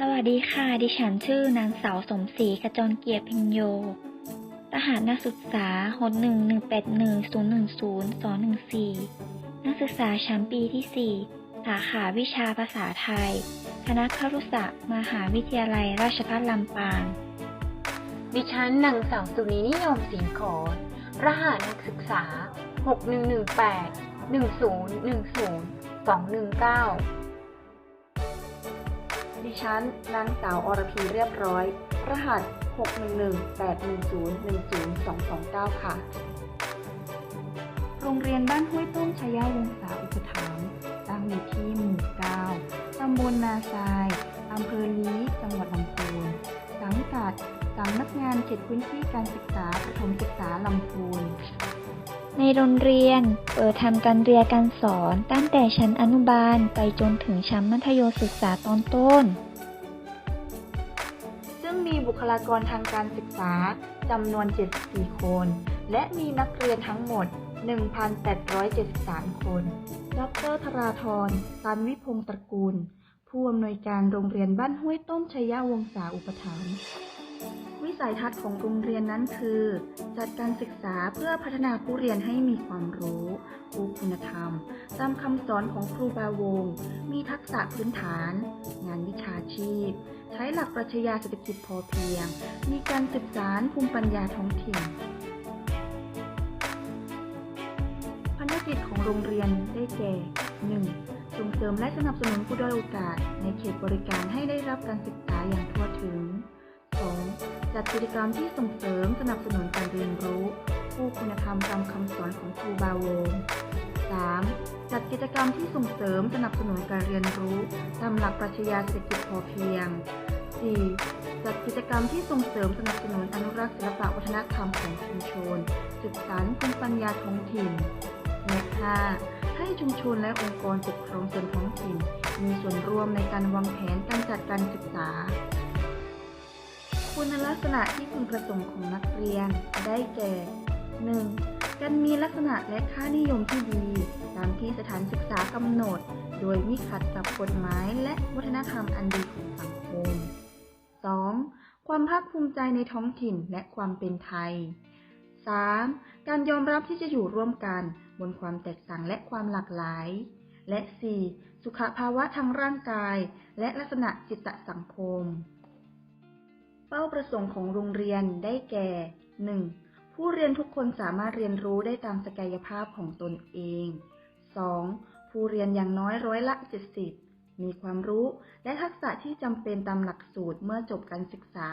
สวัสดีค่ะ ดิฉันชื่อนางสาวสมศรีขจรเกียรติพิญโย รหัสนักศึกษาหดหนึ่งหนึ่งแปดหนึ่งศูนย์หนึ่งศูนย์สองหนึ่งสี่นักศึกษาชั้นปีที่สี่สาขาวิชาภาษาไทย คณะครุศาสตร์มหาวิทยาลัยราชภัฏลำปาง ดิฉันนางสาวสุนีนิยมสิงขอรหัสนักศึกษา 6118 1010 219 ดิฉันนางสาวอรพีเรียบร้อย รหัส 61181010229 ค่ะ โรงเรียนบ้านห้วยต้มชยาวงศาอุปถัมภ์ตั้งอยู่ที่หมู่9ตำบลนาทรายอำเภอลี้จังหวัดลำพูนสังกัดสำนักงานเขตพื้นที่การศึกษาประถมศึกษาลำพูน ในโรงเรียน เปิดทำการเรียนการสอนตั้งแต่ชั้นอนุบาลไปจนถึงชั้นมัธยมศึกษาตอนต้น ซึ่งมีบุคลากรทางการศึกษาจำนวน 74 คน และมีนักเรียนทั้งหมด 1,873 คน ดรธราธรตันวิพงศ์ตระกูล ผู้อำนวยการโรงเรียนบ้านห้วยต้มชยยวงศาอุปถัมภ์ สัยทัศน์ของโรงเรียนนั้นคือ จัดการศึกษาเพื่อพัฒนาผู้เรียนให้มีความรู้รู้คุณธรรม ตามคำสอนของครูบาวง มีทักษะพื้นฐาน งานวิชาชีพ ใช้หลักปรัชญาเศรษฐกิจพอเพียง มีการศึกษาภูมิปัญญาท้องถิ่นภารกิจของโรงเรียนได้แก่ 1. ส่งเสริมและสนับสนุนผู้ด้อยโอกาสในเขตบริการให้ได้รับการศึกษาอย่างทั่วถึง จัดกิจกรรมที่ส่งเสริมสนับสนุนการเรียนรู้ ผู้คุณธรรมตามคำสอนของครูบาวง 3. จัดกิจกรรมที่ส่งเสริมสนับสนุนการเรียนรู้ตามหลักปรัชญาเศรษฐกิจพอเพียง 4. จัดกิจกรรมที่ส่งเสริมสนับสนุนอนุรักษ์ศิลปวัฒนธรรมของชุมชนสืบสานภูมิปัญญาท้องถิ่นและ 5. ให้ชุมชนและองค์กรปกครองส่วนท้องถิ่น มีส่วนร่วมในการวางแผนการจัดการศึกษา คุณลักษณะที่พึงประสงค์ของนักเรียนได้แก่ 1. การมีลักษณะและค่านิยมที่ดี ตามที่สถานศึกษากำหนด โดยมิขัดกับกฎหมายและวัฒนธรรมอันดีของสังคม 2. ความภาคภูมิใจในท้องถิ่นและความเป็นไทย 3. การยอมรับที่จะอยู่ร่วมกัน บนความแตกต่างและความหลากหลาย และ 4. สุขภาวะทางร่างกาย และลักษณะจิตสังคม ป้าประสงค์ของโรงเรียนได้แก่ 1. ผู้เรียนทุกคนสามารถเรียนรู้ได้ตามศักยภาพของตนเอง 2. ผู้เรียนอย่างน้อยร้อยละ 70 มีความรู้และทักษะที่จำเป็นตามหลักสูตรเมื่อจบการศึกษา